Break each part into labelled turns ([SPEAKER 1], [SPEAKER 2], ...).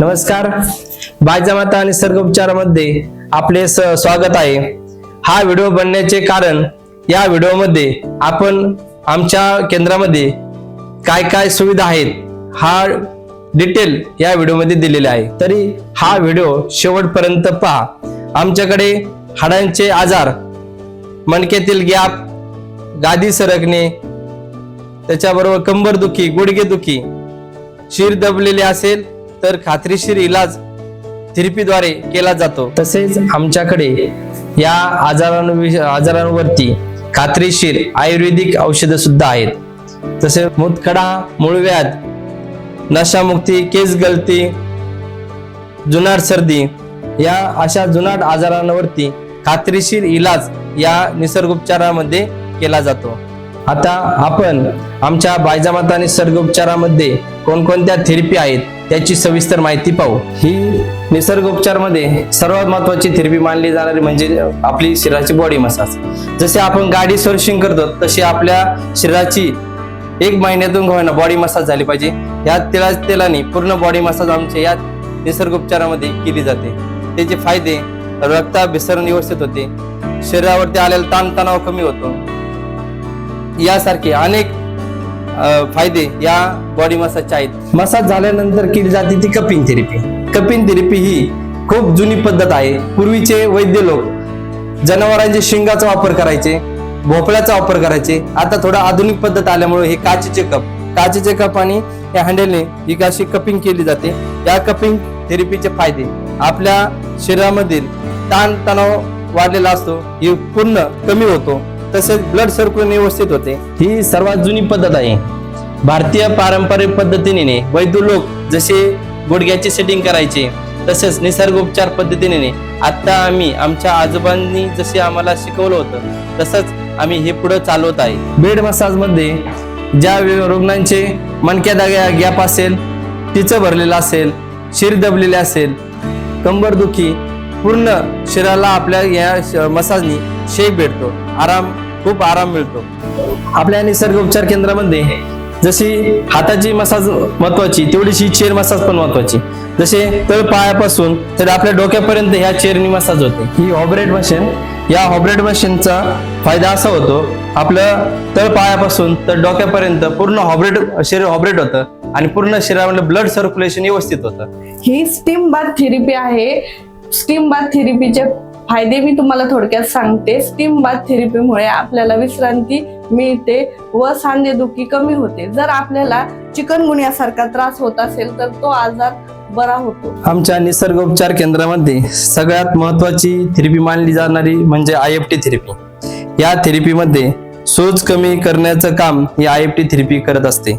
[SPEAKER 1] नमस्कार. बायजामाता आणि सर्गोपचारामध्ये आपले स- स्वागत आहे. हा व्हिडिओ बनण्याचे कारण या व्हिडिओमध्ये आपण आमच्या केंद्रामध्ये काय काय सुविधा आहेत हा डिटेल या व्हिडिओमध्ये दिलेला आहे. तरी हा व्हिडिओ शेवटपर्यंत पहा. आमच्याकडे हाडांचे आजार मणक्यातील गॅप गादी सरकणे त्याच्याबरोबर कंबरदुखी गुडघेदुखी शिर दबलेले असेल तर खात्रीशीर इलाज थेरपीद्वारे केला जातो. तसेच आमच्याकडे या आजारांवि आजारांवरती खात्रीशीर आयुर्वेदिक औषधं सुद्धा आहेत. तसे मुतखडा मूळव्याध नशामुक्ती केस गळती जुनाट सर्दी या अशा जुनाट आजारांवरती खात्रीशीर इलाज या निसर्गोपचारामध्ये केला जातो. आता आपण आमच्या बायजामाता निसर्गोपचारामध्ये कोणकोणत्या थेरपी आहेत? त्याची सविस्तर माहिती पाहू. ही निसर्गोपचारमध्ये सर्वात महत्वाची थेरपी मानली जाणारी म्हणजे आपली शरीराची बॉडी मसाज जसे आपण गाडी सर्व्हिसिंग करतो तशी आपल्या शरीराची एक महिन्यातून होईना बॉडी मसाज झाली पाहिजे. या तेला तेलाने पूर्ण बॉडी मसाज आमच्या या निसर्गोपचारामध्ये केली जाते. त्याचे फायदे रक्ताभिसरण व्यवस्थित होते. शरीरावरती आलेला ताणतणाव कमी होतो. यासारखे अनेक फायदे या बॉडी मसाजचे आहेत. मसाज झाल्यानंतर केली जाते ती कपिंग थेरपी कपिंग थेरपी ही खूप जुनी पद्धत आहे. पूर्वीचे वैद्य लोक जनावरांचे शिंगाचा वापर करायचे भोपळ्याचा वापर करायचे. आता थोडा आधुनिक पद्धत आल्यामुळे हे काचेचे कप काचेचे कप आणि या हँडलने ही अशी कपिंग केली जाते. या कपिंग थेरपीचे फायदे. आपल्या शरीरामधील ताण तणाव वाढलेला असतो. हे पूर्ण कमी होतो. तसेच ब्लड सर्क्युलेशन व्यवस्थित होते. ही सर्वात जुनी पद्धत आहे. भारतीय पारंपरिक पद्धतीने वैद्य लोक जसे गुडघ्याची सेटिंग करायचे तसेच निसर्गोपचार पद्धतीने आत्ता आम्ही आमच्या आजोबांनी जसे आम्हाला शिकवलं होतं तसंच आम्ही हे पुढे चालवत आहे. बेड मसाजमध्ये ज्या रुग्णांचे मणक्या दाग्या गॅप असेल तिचं भरलेलं असेल शिर दबलेले असेल कंबरदुखी पूर्ण शरीराला आपल्या या श- मसाजनी शेक भेटतो. आराम खूप आराम मिळतो. आपल्या निसर्ग उपचार केंद्रामध्ये जशी हाताची मसाज महत्वाची तेवढीच ही चेअर मसाज पण महत्वाची. जसे तळ पायापासून तर आपल्या डोक्यापर्यंत ह्या चेअरनी मसाज होते. ही ऑपरेट मशीन या ऑपरेट मशीनचा फायदा असा होतो आपलं तळ पायापासून तर डोक्यापर्यंत पूर्ण हॉबरेट शरीर हॉबरेट होतं आणि पूर्ण शरीरामधलं ब्लड सर्क्युलेशन व्यवस्थित होतं.
[SPEAKER 2] ही स्टीम बाथ थेरपी आहे. स्टीम बाथ थेरपीचे फायदे मी तुम्हाला थोडक्यात सांगते स्टीम बाथ थेरपीमुळे आपल्याला विश्रांती मिळते व सांधेदुखी कमी होते. जर आपल्याला चिकनगुन्यासारखा त्रास होत असेल तर तो आजार बरा होतो.
[SPEAKER 1] आमच्या निसर्गोपचार केंद्रामध्ये सगळ्यात महत्वाची थेरपी मानली जाणारी म्हणजे आय एफ टी थेरपी या थेरपीमध्ये सोज कमी करण्याचं काम ही आय एफ टी थेरपी करत असते.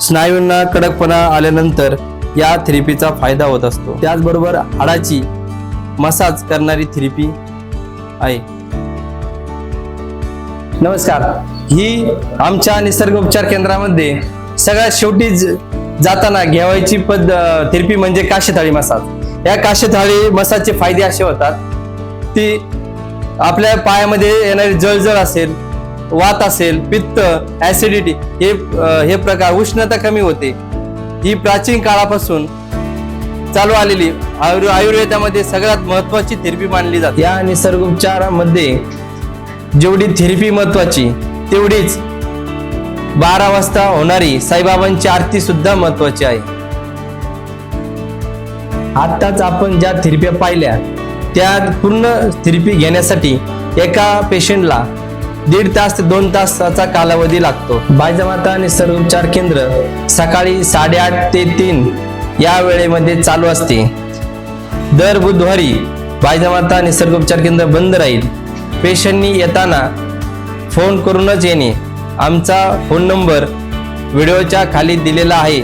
[SPEAKER 1] स्नायूंना कडकपणा आल्यानंतर या थेरपीचा फायदा होत असतो. त्याचबरोबर हाडाची मसाज करणारी थेरपी आहे. नमस्कार. ही आमच्या निसर्गोपचार केंद्रामध्ये सगळ्यात शेवटी जाताना घ्यावायची पद थेरपी म्हणजे काशेथाळी मसाज. या काशेथाळी मसाजचे फायदे असे होतात ती आपल्या पायामध्ये येणारी जळजळ असेल वात असेल पित्त ऍसिडिटी हे हे प्रकार उष्णता कमी होते. ही प्राचीन काळापासून चालू आलेली आयुर् आयुर्वेदामध्ये सगळ्यात महत्वाची थेरपी मानली जाते. या निसर्गोपचारामध्ये जेवढी थेरपी महत्वाची तेवढीच बारा वाजता होणारी साईबाबांची आरती सुद्धा महत्वाची आहे. आताच आपण ज्या थेरप्या पाहिल्या त्या पूर्ण थेरपी घेण्यासाठी एका पेशंटला दीड तास ते दोन तासाचा कालावधी लागतो. बायजमाता निसर्गोपचार केंद्र सकाळी साडेआठ ते तीन या वेळेमध्ये चालू असते. दर बुधवारी बायजमाता निसर्गोपचार केंद्र बंद राहील. पेशंटनी येताना फोन करूनच येणे. आमचा फोन नंबर व्हिडिओच्या खाली दिलेला आहे.